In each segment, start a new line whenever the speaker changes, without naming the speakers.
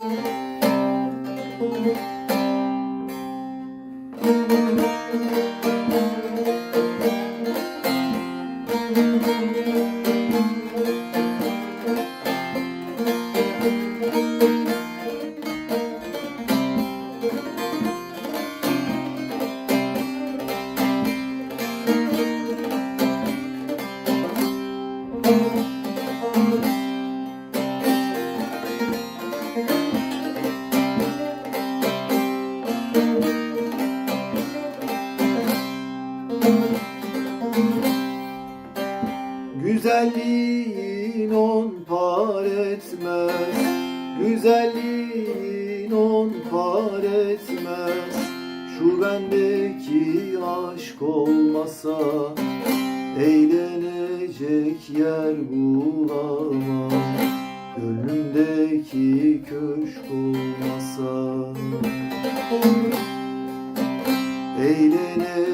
thank you Güzelliğin on par etmez. Güzelliğin on par etmez. Şu bendeki aşk olmasa Eğlenecek yer bulamam Gönlümdeki köşk olmasa Eğlenecek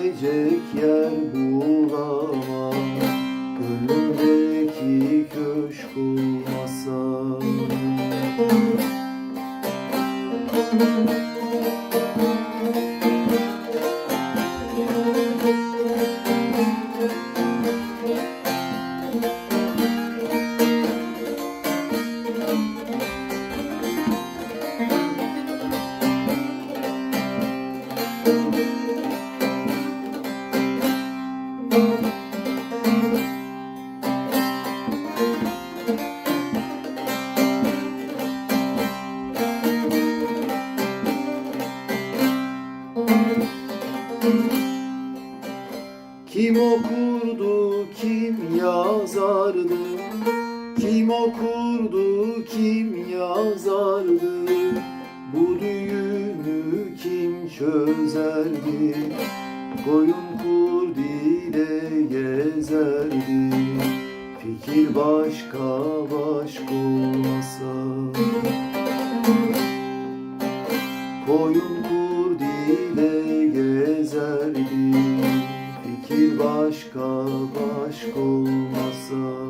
Kim okurdu, kim yazardı? Kim okurdu, kim yazardı? Bu düğünü kim çözerdi? Koyun kurdile gezerdi. Fikir başka başka olmasa başka başka olmasa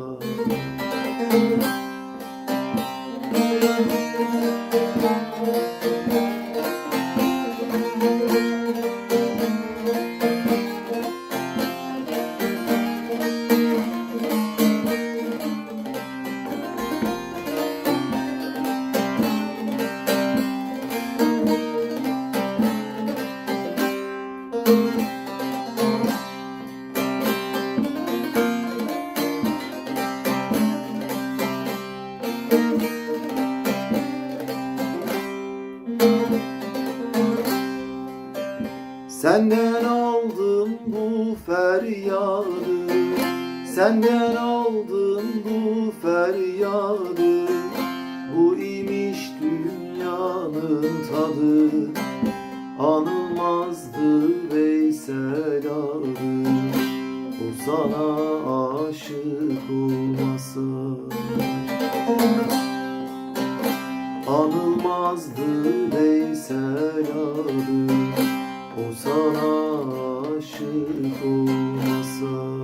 Senden aldım bu feryadı. Senden aldım bu feryadı. Bu imiş dünyanın tadı. Anılmazdı Veysel adı. O sana aşık olmasa. Anılmazdı Veysel adı O sana aşık olmasa